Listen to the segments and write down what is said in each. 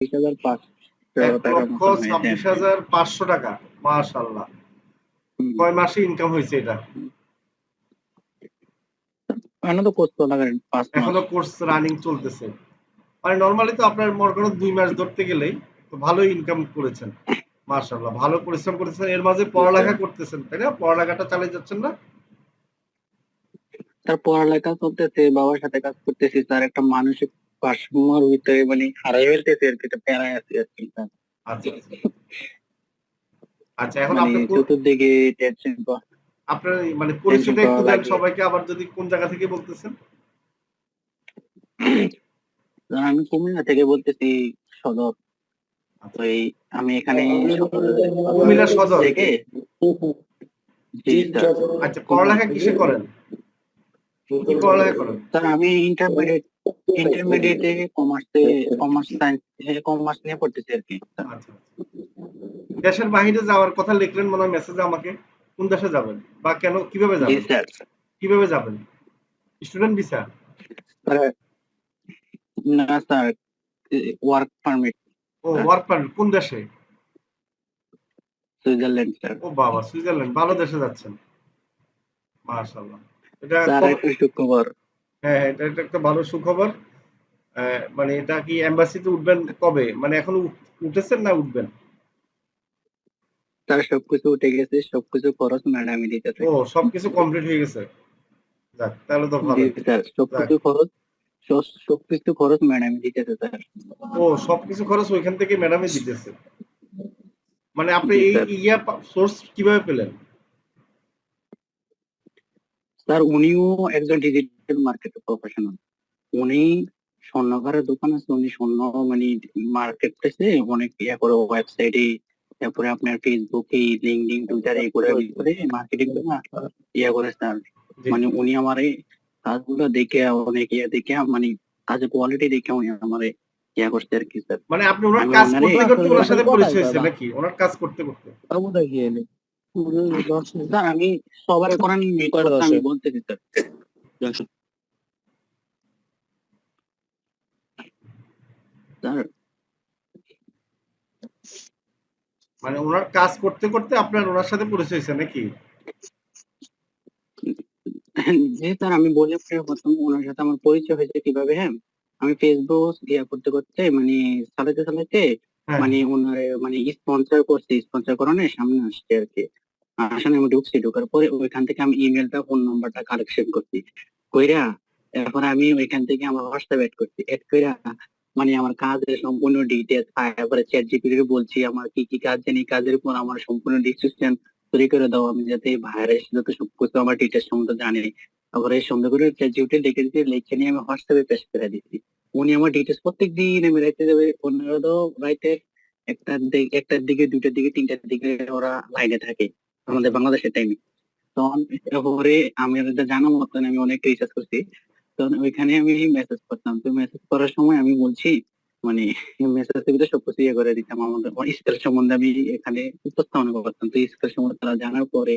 এক লক্ষ ছাব্বিশ হাজার পাঁচশো টাকা মাশাল্লাহ কয় মাসে ইনকাম হয়েছে এটা? এখনও তো কোর্স চলাকালীন এখনও কোর্স রানিং চলতেছে। মানে নর্মালি তো আপনার মনে করো দুই মাস ধরতে গেলেই তো ভালোই ইনকাম করেছেন ভালো পরিশ্রম করেছেন এর মাঝে পড়ালেখা করতেছেন তাই না? পড়ালেখাটা চালিয়ে যাচ্ছেন না? তার পড়ালেখা চলতেছে বাবার সাথে কাজ করতেছি তার একটা মানসিক ভারসাম্যর ভিতরে মানে হারাই ফেলতেছে আর কি প্যারায় আছি আর কি। আচ্ছা আচ্ছা। আচ্ছা এখন মানে কোন- চতুর্দিকে টেনশন আপনার মানে পরিচয়টা একটু দেন সবাইকে আবার যদি কোন জায়গা থেকে বলতেছেন? আমি কুমিল্লা থেকে বলতেছি সদর। তো এই আমি এখানে কুমিল্লা সদর। থেকে আচ্ছা পড়ালেখা কিসে করেন? আমি ইন্টারমিডিয়েট ইন্টারমিডিয়েটে কমার্সে কমার্স সায়েন্স কমার্স নিয়ে পড়তেছি আর কি। আচ্ছা দেশের বাইরে যাওয়ার কথা লিখলেন মনে হয় মেসেজে আমাকে। কোন দেশে যাবেন? বা কেন? কীভাবে জি যাবেন স্যার কীভাবে যাবেন? স্টুডেন্ট ভিসা না স্যার ওয়ার্ক পারমিট ও ওয়ার্ক পারমিট কোন দেশে? সুইজারল্যান্ড স্যার ও বাবা সুইজারল্যান্ড ভালো দেশে যাচ্ছেন। মাশাআল্লাহ। এটা স্যার একটু শুক্রবার। হ্যাঁ হ্যাঁ, এটা এটা একটা ভালো সুখবর। মানে এটা কি এম্বাসিতে উঠবেন কবে? মানে এখন উঠেছেন না উঠবেন? স্যার সবকিছু উঠে গেছে সবকিছু খরচ ম্যাডামই দিতেছে। ও সবকিছু কমপ্লিট হয়ে গেছে। যাক তাহলে তো ভালো সবকিছু খরচ সব- সবকিছু খরচ ম্যাডামই দিতেছে স্যার। ও সবকিছু খরচ ওইখান থেকে ম্যাডামে দিতেছে। মানে আপনি এই ইয়া সোর্স কীভাবে পেলেন? স্যার উনিও একজন ডিজিটাল মার্কেট প্রফেশনাল উনি স্বর্ণকারের দোকান আছে উনি স্বর্ণ মানে মার্কেট প্লেসে অনেক ইয়া করে ওয়েবসাইটে তারপরে আপনার ফেসবুকে লিঙ্কডিন টুইটার এই করে করে মার্কেটিং করে ইয়া করে স্যার মানে উনি আমার এই কাজগুলো দেখে অনেক ইয়া দেখে মানে কাজের কোয়ালিটি দেখে উনি আমার ইয়া করছে আর কি স্যার মানে আপনি ওনার কাজ করতে করতে ওনার সাথে পরিচয় হয়েছে নাকি? ওনার কাজ করতে করতে। স্যার আমি সবার করেন আমি? বলতেছি স্যার। মানে ওনার কাজ করতে করতে আপনার ওনার সাথে পরিচয় হয়েছে নাকি? জি স্যার আমি বলে প্রথম ওনার সাথে আমার পরিচয় হয়েছে কীভাবে হ্যাঁ? আমি ফেসবুক ইয়া করতে করতে মানে চালাতে চালাতে মানে ওনার মানে স্পন্সর করছে স্পন্সর করানোর সামনে আসছে আর কি। আসলে আমি ঢুকছি, ঢোকার পরে ওইখান থেকে আমি ইমেলটা ফোন নাম্বারটা কালেকশন করছি। কইরা এরপর আমি ওইখান থেকে আমার হোয়াটসঅ্যাপ এড করছি। এড কইরা মানে আমার কাজের সম্পূর্ণ ডিটেলস তারপরে চ্যাট জিপিটি বলছি, আমার কি কি কাজ জানি? কাজের উপর আমার সম্পূর্ণ ডিসক্রিপশন তৈরি করে দাও। আমি যাতে ভাইরাস যত সবকিছু আমার ডিটেলস সম্বন্ধে জানি। তারপরে সুন্দর করে চ্যাট জিপিটি লিখে দিতে লিখে নিয়ে আমি হোয়াটসঅ্যাপে পেশ করে দিচ্ছি উনি আমার ডিটেলস প্রত্যেক দিন আমি রাইতে যাবে, পনেরো রাইতে একটার দিকে একটার দিকে, দুইটার দিকে, তিনটার দিকে ওরা লাইনে থাকে, আমাদের বাংলাদেশের টাইমে তখন এরপরে আমি ওদের জানা মতন আমি অনেক রিসার্চ করছি। তখন ওইখানে আমি মেসেজ করতাম, তো মেসেজ করার সময় আমি বলছি মানে মেসেজ ভিতরে সবকিছু ইয়ে করে দিতাম, আমাদের স্কেল সম্বন্ধে আমি এখানে উপস্থাপনা করতাম। তো স্কেল সম্বন্ধে তারা জানার পরে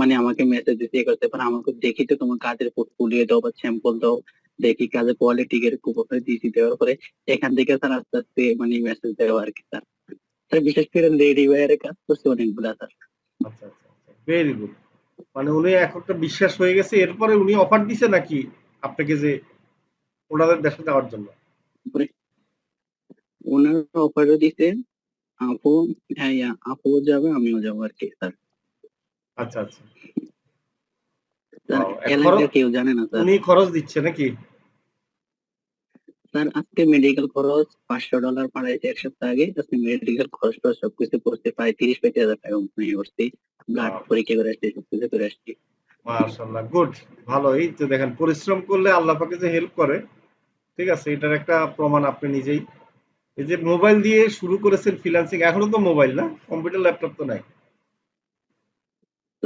মানে আমাকে মেসেজ দিতে ইয়ে করতে পারে, আমাকে দেখি তো তোমার কাজের পোর্টফোলিও দাও বা স্যাম্পল দাও দেখি কাজের কোয়ালিটি এরকম করে দিয়েছি দেওয়ার পরে এখান থেকে স্যার আস্তে আস্তে মানে মেসেজ দেওয়া আর কি স্যার। স্যার বিশেষ করে লেডি ওয়ারে কাজ করছে অনেকগুলা স্যার। আচ্ছা আচ্ছা ভেরি গুড মানে উনি এখন একটা বিশ্বাস হয়ে গেছে এরপরে উনি অফার দিছে নাকি আপনাকে যে ওনাদের দেশে যাওয়ার জন্য? ওনার অফারও দিছে আপু হ্যাঁ আপুও যাবে আমিও যাব আর কি স্যার। আচ্ছা আচ্ছা। স্যার Wow, এক এলাকার খরচ- কেউ জানে না স্যার। উনি খরচ দিচ্ছে নাকি? স্যার আজকে মেডিকেল খরচ পাঁচশো ডলার পাঠাইছে এক সপ্তাহ আগে আজকে মেডিকেল খরচ টরচ সবকিছু পড়ছে প্রায় তিরিশ পঁয়ত্রিশ হাজার টাকা করছি। ব্লাড পরীক্ষা করে আসছি সবকিছু করে আসছি। মাশাআল্লাহ গুড ভালো এই তো দেখেন পরিশ্রম করলে আল্লাহ পাকে যে হেল্প করে ঠিক আছে এটার একটা প্রমাণ আপনি নিজেই। এই যে মোবাইল দিয়ে শুরু করেছেন ফ্রিল্যান্সিং এখনও তো মোবাইল না কম্পিউটার ল্যাপটপ তো নাই।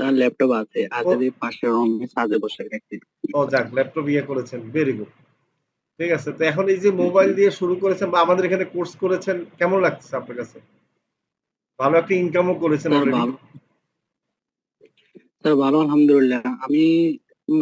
স্যার ল্যাপটপ আছে। যে পাঁচশো রুমে সাজে বসে রাখছি ও যাক ল্যাপটপ ইয়ে করেছেন ভেরি গুড ঠিক আছে তো এখন এই যে মোবাইল দিয়ে শুরু করেছেন বা আমাদের এখানে কোর্স করেছেন কেমন লাগছে আপনার কাছে? ভালো একটা ইনকামও করেছেন স্যার ভালো। আলহামদুলিল্লাহ। আমি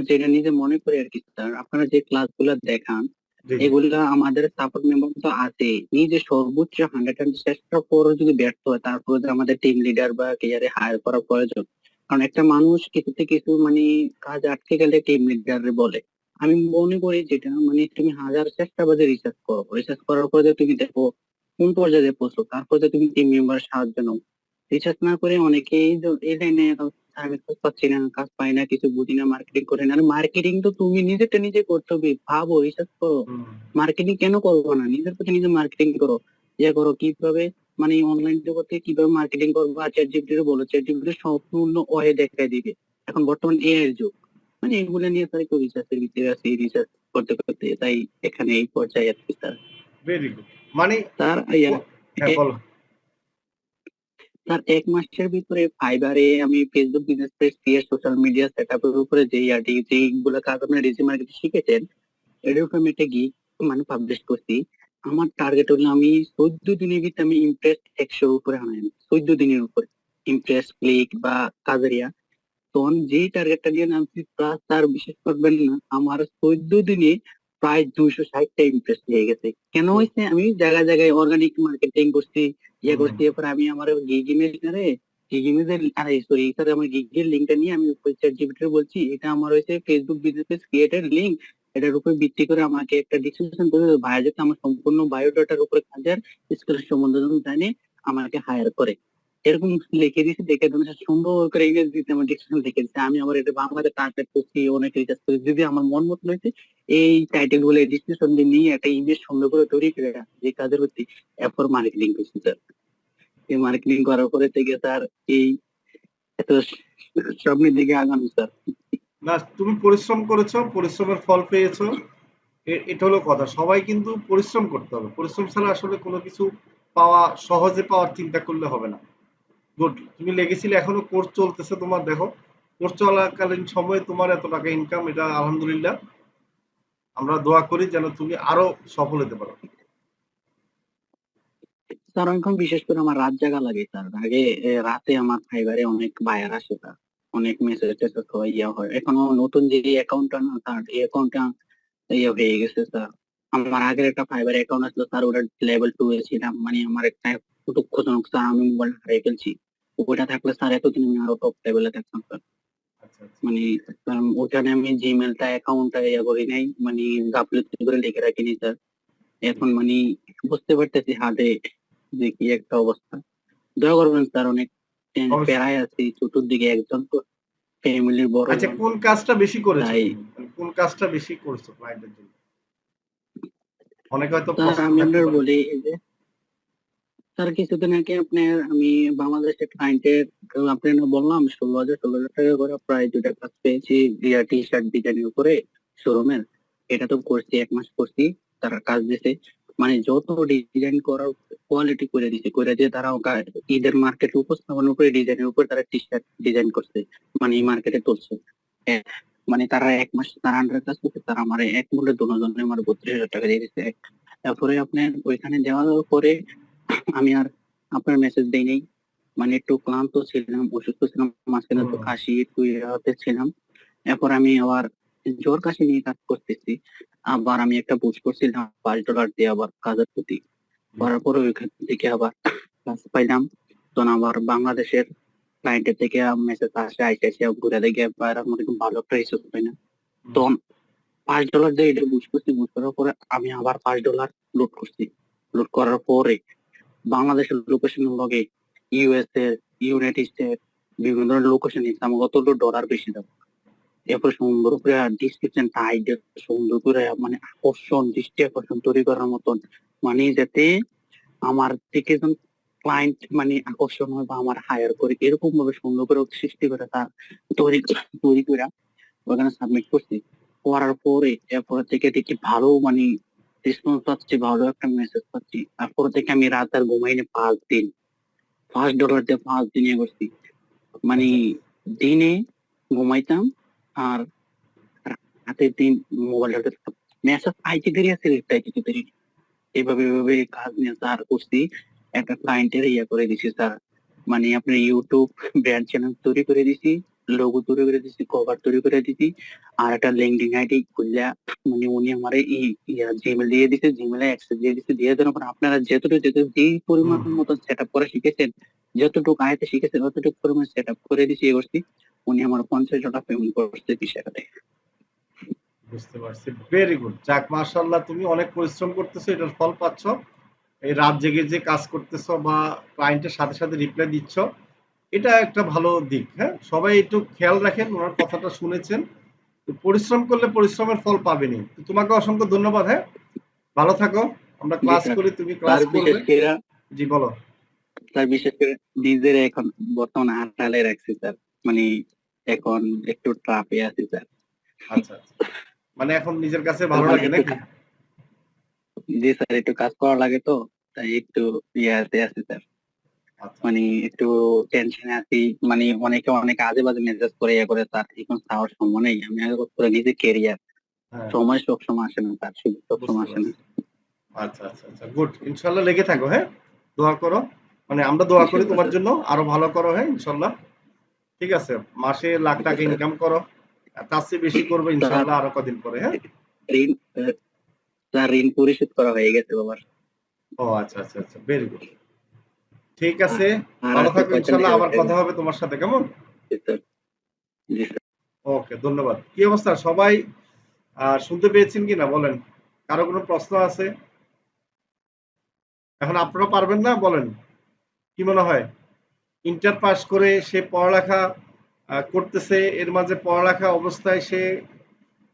যেটা নিজে মনে করি আর কি স্যার আপনারা যে ক্লাসগুলো দেখান এগুলা আমাদের সাপোর্ট মেম্বার তো আছে নিজে সর্বোচ্চ হান্ড্রেড চেষ্টার পরও যদি ব্যর্থ হয় তারপরে আমাদের টিম লিডার বা কেয়ারে হায়ার করা প্রয়োজন। কারণ একটা মানুষ কিছুতে কিছু মানে কাজ আটকে গেলে টিম লিডার বলে। আমি মনে করি যেটা মানে তুমি হাজার চেষ্টা বাজে রিসার্চ করো। রিসার্চ করার পরে যে তুমি দেখো কোন পর্যায়ে পৌঁছো তারপরে তুমি টিম মেম্বার সাহায্য নাও। রিসার্চ না করে অনেকেই এই লাইনে কাজ পাচ্ছি না কাজ পাই না কিছু বুঝি না মার্কেটিং করে না। মার্কেটিং তো তুমি নিজেটা নিজে করতে হবে। ভাবো রিসার্চ করো। মার্কেটিং কেন করব না? নিজের প্রতি নিজে মার্কেটিং করো। ইয়ে করো কীভাবে মানে অনলাইন জগতে কীভাবে মার্কেটিং করব আর চ্যাট জিপিটি বলো চ্যাট জিপিটি সম্পূর্ণ ওয়ে দেখাই দিবে। এখন বর্তমান এআই এর যুগ মানে এগুলো নিয়ে তাই তো রিসার্চের ভিতরে আছি রিসার্চ করতে করতে তাই এখানে এই পর্যায়ে আছি স্যার ভেরি গুড মানে তার হ্যাঁ বলো। তার এক মাসের ভিতরে ফাইবারে আমি ফেসবুক বিজনেস পেজ দিয়ে সোশ্যাল মিডিয়া সেট আপের উপরে যে আর্টি যেগুলো কাজ আপনি রিজি মার্কেট শিখেছেন এটার উপরে আমি একটা গিগ মানে পাবলিশ করছি। আমার টার্গেট হলো আমি চোদ্দ দিনের ভিতরে আমি ইমপ্রেস একশোর উপরে আনাই চোদ্দ দিনের উপরে। ইমপ্রেস ক্লিক বা কাজারিয়া তখন যেই টার্গেটটা নিয়ে নামছি প্লাস তার বিশেষ করবেন না আমার চোদ্দ দিনে প্রায় দুইশো ষাটটা ইমপ্রেস হয়ে গেছে। কেন হয়েছে? আমি জায়গায় জায়গায় অর্গানিক মার্কেটিং করছি ইয়ে করছি এরপর আমি আমার গিগ ইমেজে গিগ ইমেজের আরে সরি স্যার আমার গিগের লিঙ্কটা নিয়ে আমি চ্যাট জিপিটি বলছি এটা আমার হয়েছে ফেসবুক বিজনেস ক্রিয়েটেড লিঙ্ক এটার উপর ভিত্তি করে আমাকে একটা ডিসিশন করে ভাইয়া যাতে আমার সম্পূর্ণ বায়োডাটার উপরে কাজের স্কিল সম্বন্ধে জানে, আমাকে হায়ার করে। এরকম লিখে দিয়েছি, দেখে তুমি সুন্দর করে ইংরেজি দিতে আমার ডিসিশন লিখে দিচ্ছে আমি আমার এটা বাংলাতে ট্রান্সলেট করছি, অনেক রিসার্চ করছি। যদি আমার মন মতো হয়েছে, এই টাইটেলগুলো ডিসক্রিপশন দিয়ে নিয়ে একটা ইমেজ সুন্দর করে তৈরি করে যে কাজের প্রতি এরপর মার্কেটিং করছি স্যার এই মার্কেটিং করার পরে থেকে স্যার এই এত সামনের দিকে আগানো স্যার না, তুমি পরিশ্রম করেছ, পরিশ্রমের ফল পেয়েছ। এটা হলো কথা। সবাই কিন্তু পরিশ্রম করতে হবে। পরিশ্রম ছাড়া আসলে কোনো কিছু পাওয়া, সহজে পাওয়ার চিন্তা করলে হবে না। গুড তুমি লেগেছিলে, এখনও কোর্স চলতেছে তোমার, দেখো। কোর্স চলাকালীন সময়ে তোমার এত টাকা ইনকাম এটা আলহামদুলিল্লাহ। আমরা দোয়া করি যেন তুমি আরও সফল হতে পারো। স্যার এখন বিশেষ করে আমার রাত জাগা লাগে, স্যার। আগে রাতে আমার ফাইবারে অনেক বায়ার আসে, স্যার। অনেক মেসেজ টেসেজ হয় ইয়া হয়। এখনও নতুন যে অ্যাকাউন্টটা না স্যার এই অ্যাকাউন্টটা ইয়ে হয়ে গেছে স্যার আমার আগের একটা ফাইবার অ্যাকাউন্ট আসলো স্যার ওটা লেভেল টু এ ছিলাম। মানে আমার একটা দুঃখজনক স্যার আমি মোবাইল হারিয়ে ফেলছি। ওটা থাকলে স্যার এতদিন আমি আরও টপ লেভেলে থাকতাম স্যার আচ্ছা আচ্ছা। মানে ওখানে আমি জিমেলটা অ্যাকাউন্টটা ইয়ে করি নাই। মানে গাফলতি করে লিখে রাখিনি স্যার এখন মানে বুঝতে পারতেছি হাতে যে কি একটা অবস্থা। দয়া করবেন স্যার অনেক। প্যারায় আছি চতুর্দিকে একজন তো ফ্যামিলির বড় আচ্ছা কোন কাজটা বেশি করেছ? মানে কোন কাজটা বেশি করছ ক্লায়েন্টের জন্য? অনেকে হয়তো আমি আপনার বলি এই যে স্যার কিছুদিন আগে আপনার আমি বাংলাদেশের ক্লায়েন্টের আপনার বললাম ষোলো হাজার ষোলো হাজার টাকা করে প্রায় দুটা কাজ পেয়েছি টি শার্ট ডিজাইনের উপরে শোরুমের এটা তো করছি এক মাস করছি তারা কাজ দিছে মানে যত ডিজাইন করার কোয়ালিটি করে দিছে করে দিয়ে তারা ঈদের মার্কেট উপস্থাপনের উপরে ডিজাইনের উপর তারা টি শার্ট ডিজাইন করছে মানে এই মার্কেটে তুলছে। হ্যাঁ, মানে তারা এক মাস তারা আন্ডার কাজ করছে তারা আমার এক মূল্যে দুজনে আমার বত্রিশ হাজার টাকা দিয়ে দিচ্ছে তারপরে আপনার ওইখানে দেওয়ার পরে আমি আর আপনার মেসেজ দেই নাই। মানে একটু ক্লান্ত ছিলাম অসুস্থ ছিলাম মাঝখানে তো কাশি একটু ইয়েতে ছিলাম। এরপর আমি আবার জ্বর কাশি নিয়ে কাজ করতেছি। আবার আমি একটা বুঝ করছিলাম পাঁচ ডলার দিয়ে আবার কাজের প্রতি। করার পরে ওইখান থেকে আবার কাজ পাইলাম। তখন আবার বাংলাদেশের ক্লায়েন্টের থেকে মেসেজ আসে আইসে ঘুরে দেখে আমার একটু ভালো একটা হিসেব পাই না। তখন পাঁচ ডলার দিয়ে এটা বুঝ করছি বুঝ করার পরে আমি আবার পাঁচ ডলার লোড করছি। লোড করার পরে বাংলাদেশের লোকেশন লগে ইউএস এর ইউনাইটেড স্টেট বিভিন্ন ধরনের লোকেশন নিচ্ছে। আমার কত ডলার বেশি দাম এরপর সুন্দর করে ডিসক্রিপশন টাইট সুন্দর করে মানে আকর্ষণ, দৃষ্টি আকর্ষণ তৈরি করার মতন। মানে যাতে আমার থেকে যেন ক্লায়েন্ট মানে আকর্ষণ হয় বা আমার হায়ার করে, এরকম ভাবে সুন্দর করে সৃষ্টি করে তার তৈরি তৈরি করে ওখানে সাবমিট করছি। করার পরে এরপর থেকে দেখি ভালো মানে রেসপন্স পাচ্ছি, ভালো একটা মেসেজ পাচ্ছি। তারপর থেকে আমি রাত আর ঘুমাইনি পাঁচ দিন। পাঁচ ডলার দিয়ে পাঁচ দিন করছি। মানে দিনে ঘুমাইতাম আর রাতের দিন মোবাইল মেসেজ আইটি দেরি আছে রিপ্লাই দিতে দেরি। এইভাবে এইভাবে কাজ নিয়ে স্যার করছি, একটা ক্লায়েন্টের ইয়া করে দিছি স্যার মানে আপনার ইউটিউব ব্র্যান্ড চ্যানেল তৈরি করে দিছি। লোগো তৈরি করে দিছি কভার তৈরি করে দিছি। আর একটা লিঙ্কডিন আইডি খুললা মানে উনি আমার জিমেল দিয়ে দিছে জিমেলে অ্যাক্সেস দিয়ে দিছে। দিয়ে পর আপনারা যতটুকু, যত যেই পরিমাণ মতো সেট আপ করে শিখেছেন, যতটুকু আয়তে শিখেছেন, ততটুকু পরিমাণ সেট আপ করে দিছি এ করছি। উনি আমার পঞ্চাশ টাকা পেমেন্ট করছে বিশ বুঝতে পারছি। ভেরি গুড যাক, মাশাআল্লাহ, তুমি অনেক পরিশ্রম করতেছো, এটার ফল পাচ্ছ। এই রাত জেগে যে কাজ করতেছো বা ক্লায়েন্টের সাথে সাথে রিপ্লাই দিচ্ছ এটা একটা ভালো দিক হ্যাঁ? সবাই একটু খেয়াল রাখেন ওনার কথাটা শুনেছেন। পরিশ্রম করলে পরিশ্রমের ফল পাবেনি তোমাকে অসংখ্য ধন্যবাদ হ্যাঁ? ভালো থাকো আমরা ক্লাস করি তুমি ক্লাস করবে। জি বলো। তার বিশেষ করে নিজের এখন বর্তমানে আড়ালে রাখছি স্যার। মানে এখন একটু ট্রাফে আছি স্যার। আচ্ছা আচ্ছা। মানে এখন নিজের কাছে ভালো লাগে নাকি? জি স্যার একটু কাজ করা লাগে তো তাই একটু ইয়াতে আছি স্যার। মানে একটু টেনশনে আছি। মানে অনেকে অনেক আজে বাজে মেসেজ করে ইয়ে করে স্যার এখন চাওয়ার সময় নেই। আমি করে নিজে কেরিয়ার সময় সব সময় আসে না তার শুধু সব সময় আসে না। আচ্ছা আচ্ছা আচ্ছা গুড ইনশাল্লাহ লেগে থাকো হ্যাঁ? দোয়া করো। মানে আমরা দোয়া করি তোমার জন্য আরও ভালো করো হ্যাঁ ইনশাল্লাহ। ঠিক আছে মাসে লাখ টাকা ইনকাম করো। তার চেয়ে বেশি করবে ইনশাল্লাহ আরও কদিন পরে হ্যাঁ? ঋণ ঋণ পরিশোধ করা হয়ে গেছে বাবার। ও আচ্ছা আচ্ছা আচ্ছা ভেরি গুড ঠিক আছে ভালো আছে থাকো কয়টা ইনশাল্লাহ আবার কথা হবে তোমার সাথে কেমন? ওকে ধন্যবাদ। কি অবস্থা? সবাই শুনতে পেয়েছেন কি না বলেন। কারও কোনো প্রশ্ন আছে? এখন আপনারা পারবেন না? বলেন কি মনে হয়? ইন্টার পাস করে সে পড়ালেখা করতেছে এর মাঝে পড়ালেখা অবস্থায় সে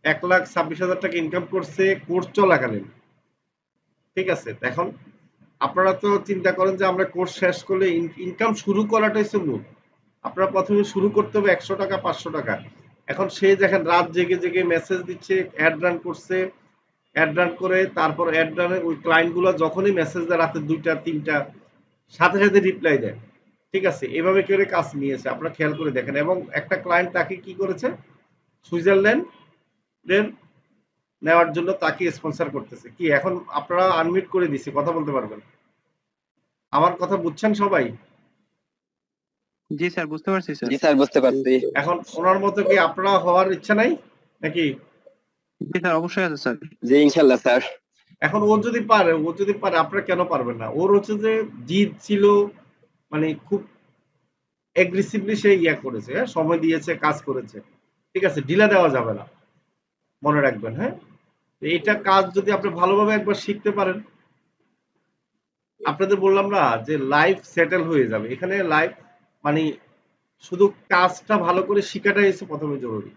এক লাখ ছাব্বিশ হাজার টাকা ইনকাম করছে কোর্স চলাকালীন। ঠিক আছে এখন আপনারা তো চিন্তা করেন যে আমরা কোর্স শেষ করলে ইনকাম শুরু করাটাই হচ্ছে মূল। আপনারা প্রথমে শুরু করতে হবে একশো টাকা, পাঁচশো টাকা। এখন সে দেখেন রাত জেগে জেগে মেসেজ দিচ্ছে অ্যাড রান করছে অ্যাড রান করে, তারপর অ্যাড রানের ওই ক্লায়েন্টগুলো যখনই মেসেজ দেয়, রাতে দুইটা, তিনটা, সাথে সাথে রিপ্লাই দেয়। ঠিক আছে? এভাবে করে কাজ নিয়েছে, আপনারা খেয়াল করে দেখেন। এবং একটা ক্লায়েন্ট তাকে কি করেছে? সুইজারল্যান্ড নেওয়ার জন্য তাকে স্পন্সর করতেছে। কি এখন আপনারা আনমিট করে দিছি কথা বলতে পারবেন আমার কথা বুঝছেন সবাই? জি স্যার বুঝতে পারছি স্যার। জি স্যার বুঝতে পারছি। এখন ওনার মতো কি আপনারা হওয়ার ইচ্ছা নাই নাকি? জি স্যার অবশ্যই আছে স্যার। জি ইনশাল্লাহ স্যার। এখন ও যদি পারে ও যদি পারে আপনারা কেন পারবেন না? ওর হচ্ছে যে জিদ ছিল মানে খুব এগ্রেসিভলি সে ইয়া করেছে হ্যাঁ? সময় দিয়েছে কাজ করেছে। ঠিক আছে ঢিলা দেওয়া যাবে না। মনে রাখবেন হ্যাঁ? এইটা কাজ যদি আপনি ভালোভাবে একবার শিখতে পারেন, আপনাদের বললাম না যে লাইফ সেটেল হয়ে যাবে। এখানে লাইফ মানে শুধু কাজটা ভালো করে শিখাটাই হচ্ছে প্রথমে জরুরি।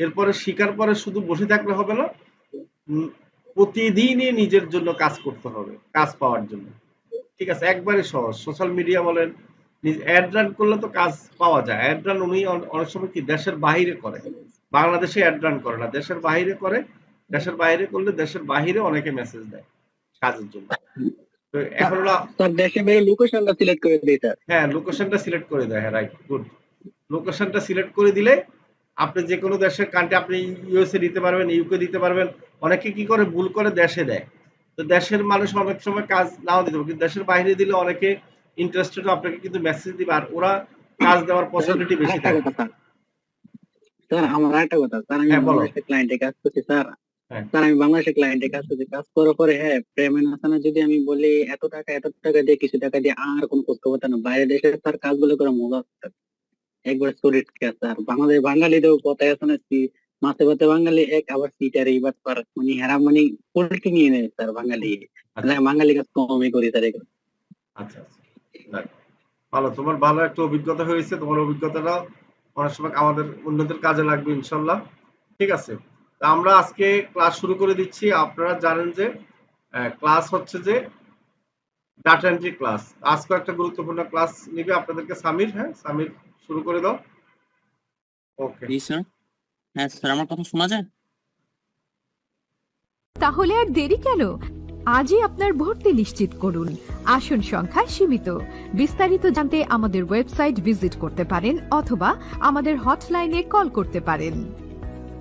এরপরে শিখার পরে শুধু বসে থাকলে হবে না প্রতিদিনই নিজের জন্য কাজ করতে হবে, কাজ পাওয়ার জন্য। ঠিক আছে, একবারে সহজ। সোশ্যাল মিডিয়া বলেন অ্যাড রান করলে তো কাজ পাওয়া যায়। অ্যাড রান উনি অনেক সময় কি দেশের বাইরে করে। বাংলাদেশে অ্যাড রান করে না, দেশের বাইরে করে দেশের বাইরে করলে দেশের বাইরে অনেকে মেসেজ দেয় কাজের জন্য। তো এখন হলো স্যার দেশে বেরো লোকেশনটা সিলেক্ট করে হ্যাঁ লোকেশনটা সিলেক্ট করে দেয় হ্যাঁ রাইট গুড লোকেশনটা সিলেক্ট করে দিলে আপনি যে কোনো দেশের কান্ট্রি আপনি ইউএসএ দিতে পারবেন ইউকে দিতে পারবেন অনেকে কি করে? ভুল করে দেশে দেয়। তো দেশের মানুষ অনেক সময় কাজ নাও দিতে পারে কিন্তু দেশের বাইরে দিলে অনেকে ইন্টারেস্টেড আপনাকে কিন্তু মেসেজ দিবে আর ওরা কাজ দেওয়ার পসিবিলিটি বেশি থাকে। স্যার আমার একটা কথা স্যার আমি হ্যাঁ, ক্লায়েন্টে কাজ করছি স্যার হ্যাঁ। স্যার আমি বাংলাদেশের ক্লায়েন্টে কাজ করছি কাজ করার পরে হ্যাঁ প্রেমের আসানা যদি আমি বলি এত টাকা এত টাকা দিয়ে কিছু টাকা দিয়ে আর কোন করতে পারতাম না। বাইরে দেশে স্যার কাজগুলো করে মজা একবার সলিড কেস স্যার বাংলাদেশ বাঙালিদেরও কথায় আছে না মাছে ভাতে বাঙালি এক আবার সিটার এইবার স্যার মানে হেরা মানে পোল্ট্রি নিয়ে নেয় স্যার বাঙালি। আচ্ছা। বাঙালি কাজ কমই করি স্যার এগুলো। আচ্ছা আচ্ছা। ভালো তোমার ভালো একটা অভিজ্ঞতা হয়েছে। তোমার অভিজ্ঞতাটা অনেক সময় আমাদের উন্নতির কাজে লাগবে ইনশাল্লাহ। ঠিক আছে। আমরা আজকে ক্লাস শুরু করে দিচ্ছি। আপনারা জানেন যে ক্লাস হচ্ছে যে ডাটা এন্ট্রি ক্লাস আজকে একটা গুরুত্বপূর্ণ ক্লাস নিবে আপনাদেরকে সামির হ্যাঁ? সামির শুরু করে দাও। ওকে জি স্যার হ্যাঁ স্যার আমার কথা শোনা যায়? তাহলে আর দেরি কেন? আজই আপনার ভর্তি নিশ্চিত করুন। আসন সংখ্যা সীমিত। বিস্তারিত জানতে আমাদের ওয়েবসাইট ভিজিট করতে পারেন অথবা আমাদের হটলাইনে কল করতে পারেন।